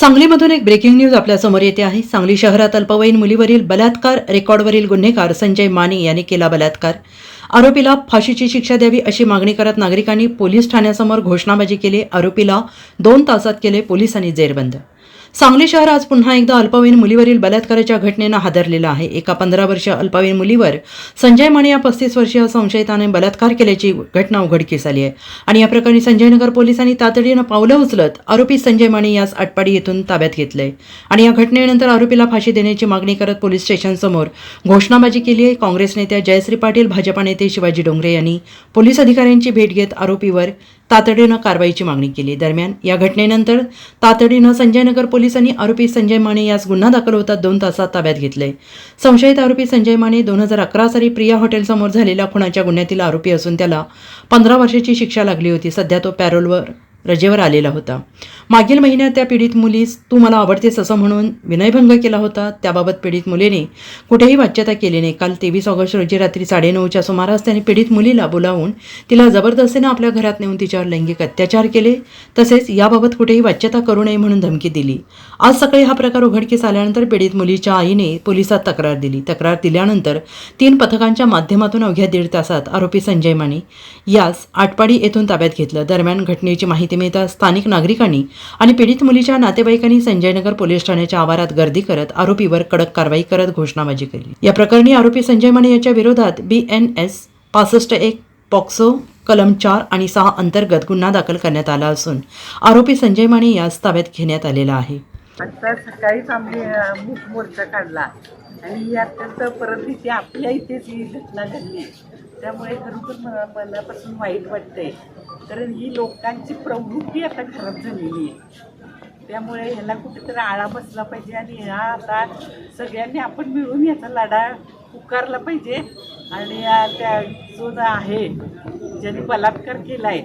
सांगलीमधून एक breaking news आपल्यासमोर येते आहे. सांगली शहरात अल्पवयीन मुलीवरील बलात्कार रेकॉर्डवरील गुन्हेगार संजय माने यांनी केला बलात्कार. आरोपीला फाशीची शिक्षा द्यावी अशी मागणी करत नागरिकांनी पोलीस ठाण्यासमोर घोषणाबाजी केली. आरोपीला दोन तासात केले पोलिसांनी जेरबंद. सांगली शहर आज पुन्हा एकदा अल्पवयीन मुलीवरील बलात्काराच्या घटनेनं हादरलेलं आहे. एका पंधरा वर्षीय अल्पवयीन मुलीवर संजय माने या पस्तीस वर्षीय संशयिताने बलात्कार केल्याची घटना उघडकीस आली आहे. आणि या प्रकरणी संजयनगर पोलिसांनी तातडीनं पावलं उचलत आरोपी संजय माने यास आटपाडी येथून ताब्यात घेतलंय. आणि या घटनेनंतर आरोपीला फाशी देण्याची मागणी करत पोलीस स्टेशनसमोर घोषणाबाजी केली आहे. काँग्रेस नेत्या जयश्री पाटील भाजपा नेते शिवाजी डोंगरे यांनी पोलीस अधिकाऱ्यांची भेट घेत आरोपीवर तातडीनं कारवाईची मागणी केली. दरम्यान या घटनेनंतर तातडीनं संजयनगर पोलिसांनी आरोपी संजय माने यास गुन्हा दाखल होतात दोन तासात ताब्यात घेतले. संशयित आरोपी संजय माने दोन हजार अकरा साली प्रिया हॉटेलसमोर झालेल्या खुनाच्या गुन्ह्यातील आरोपी असून त्याला पंधरा वर्षाची शिक्षा लागली होती. सध्या तो पॅरोलवर रजेवर आलेला होता. मागील महिन्यात त्या पीडित मुलीस तू मला आवडतेस असं म्हणून विनयभंग केला होता. त्याबाबत पीडित मुलीने कुठेही वाच्यता केली नाही. काल तेवीस ऑगस्ट रोजी रात्री साडेनऊच्या सुमारास त्याने पीडित मुलीला बोलावून तिला जबरदस्तीनं आपल्या घरात नेऊन तिच्यावर लैंगिक अत्याचार केले. तसेच याबाबत कुठेही वाच्यता करू नये म्हणून धमकी दिली. आज सकाळी हा प्रकार उघडकीस आल्यानंतर पीडित मुलीच्या आईने पोलिसात तक्रार दिली. तक्रार दिल्यानंतर तीन पथकांच्या माध्यमातून अवघ्या दीड तासात आरोपी संजय माने यास आटपाडी येथून ताब्यात घेतलं. दरम्यान घटनेची माहिती मिळताच स्थानिक नागरिकांनी आणि पीडित मुलीच्या नातेवाईकांनी संजयनगर पोलीस ठाण्याच्या आवारात गर्दी करत आरोपीवर कडक कारवाई करत घोषणाबाजी केली. या प्रकरणी आरोपी संजय माने याच्या विरोधात बी एन एस पासष्ट एक पॉक्सो कलम चार आणि सहा अंतर्गत गुन्हा दाखल करण्यात आला असून आरोपी संजय माने यास ताब्यात घेण्यात आलेला आहे. आता सकाळीच आम्ही मूक मोर्चा काढला आणि ही अत्यंत परत इथे आपल्या इथेच ही घटना घडली त्यामुळे खरोखर मनापासून वाईट वाटतंय. कारण ही लोकांची प्रवृत्ती आता खराब झालेली आहे. त्यामुळे ह्याला कुठेतरी आळा बसला पाहिजे आणि ह्या आता सगळ्यांनी आपण मिळून याचा लढा पुकारला पाहिजे. आणि त्या जो जो आहे ज्यांनी बलात्कार केला आहे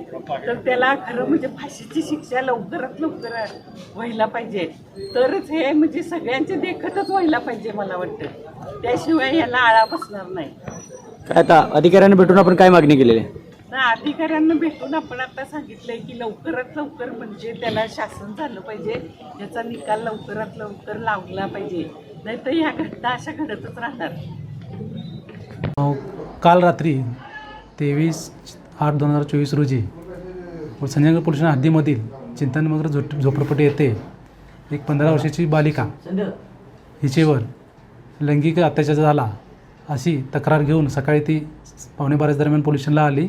तर त्याला खरं म्हणजे फाशीची शिक्षा लवकरात लवकर व्हायला पाहिजे. तरच हे म्हणजे सगळ्यांचे देखतच व्हायला पाहिजे मला वाटतं. त्याशिवाय याला आळा बसणार नाही. काय आता अधिकाऱ्यांना भेटून आपण काय मागणी केलेली? आहे तर अधिकाऱ्यांना भेटून आपण आता सांगितलंय की लवकरात लवकर म्हणजे त्याला शासन झालं पाहिजे याचा निकाल लवकरात लवकर लावला पाहिजे. नाहीतर ह्या घटना अशा घडतच राहणार. काल रात्री तेवीस आठ दोन हजार चोवीस रोजी संजयनगर पोलीस हद्दीमधील चिंतनमग्र झोप झोपडपट्टी येथे एक पंधरा वर्षाची बालिका हिचेवर लैंगिक अत्याचार झाला अशी तक्रार घेऊन सकाळी ती पावणे बाराच्या दरम्यान पोलीस स्टेशनला आली.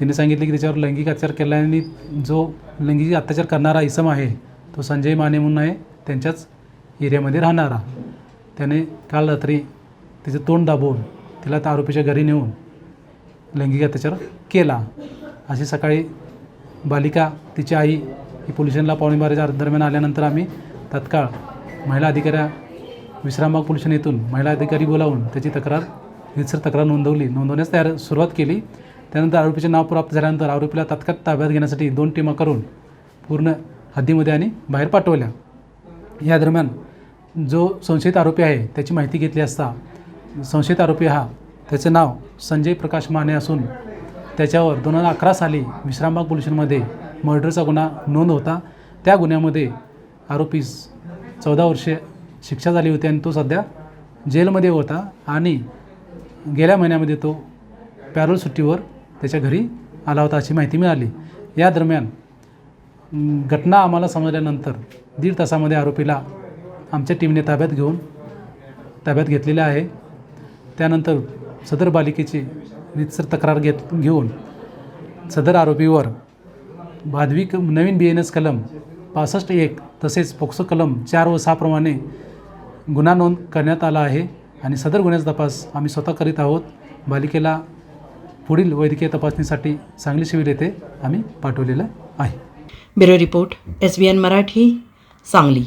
तिने सांगितले की तिच्यावर लैंगिक अत्याचार केल्याने जो लैंगिक अत्याचार करणारा इसम आहे तो संजय माने म्हणून आहे त्यांच्याच एरियामध्ये राहणारा. त्याने काल रात्री तिचं तोंड दाबवून तिला त्या आरोपीच्या घरी नेऊन लैंगिक अत्याचार केला. अशी सकाळी बालिका तिची आई ही पोलीस स्टेशनला पावणे दरम्यान आल्यानंतर आम्ही तत्काळ महिला अधिकाऱ्या विश्रामबाग पोल्युशन येथून महिला अधिकारी बोलावून त्याची तक्रार रीतसर तक्रार नोंदवली. नोंदवण्यास तयार सुरुवात केली. त्यानंतर आरोपीचे नाव प्राप्त झाल्यानंतर आरोपीला तात्काळ ताब्यात घेण्यासाठी दोन टीमा करून पूर्ण हद्दीमध्ये आणि बाहेर पाठवल्या. या दरम्यान जो संशयित आरोपी आहे त्याची माहिती घेतली असता संशयित आरोपी हा त्याचं नाव संजय प्रकाश माने असून त्याच्यावर दोन हजार अकरा साली विश्रामबाग पोल्युशनमध्ये मर्डरचा गुन्हा नोंद होता. त्या गुन्ह्यामध्ये आरोपीस चौदा वर्षे शिक्षा झाली होती आणि तो सध्या जेलमध्ये होता आणि गेल्या महिन्यामध्ये तो पॅरोल सुट्टीवर त्याच्या घरी आला होता अशी माहिती मिळाली. या दरम्यान घटना आम्हाला समजल्यानंतर दीड तासामध्ये आरोपीला आमच्या टीमने ताब्यात घेऊन ताब्यात घेतलेले आहे. त्यानंतर सदर बालिकेची रीतसर तक्रार घेत घेऊन सदर आरोपीवर भादवी क नवीन बी एन एस कलम पासष्ट एक तसेच पोक्सो कलम चार व सहाप्रमाणे गुन्हा नोंद करण्यात आला आहे आणि सदर गुन्ह्याचा तपास आम्ही स्वतः करीत आहोत. बालिकेला पुढील वैद्यकीय तपासणीसाठी सांगली शिबिर येथे आम्ही पाठवलेलं आहे. Bureau report S B N Marathi Sangli.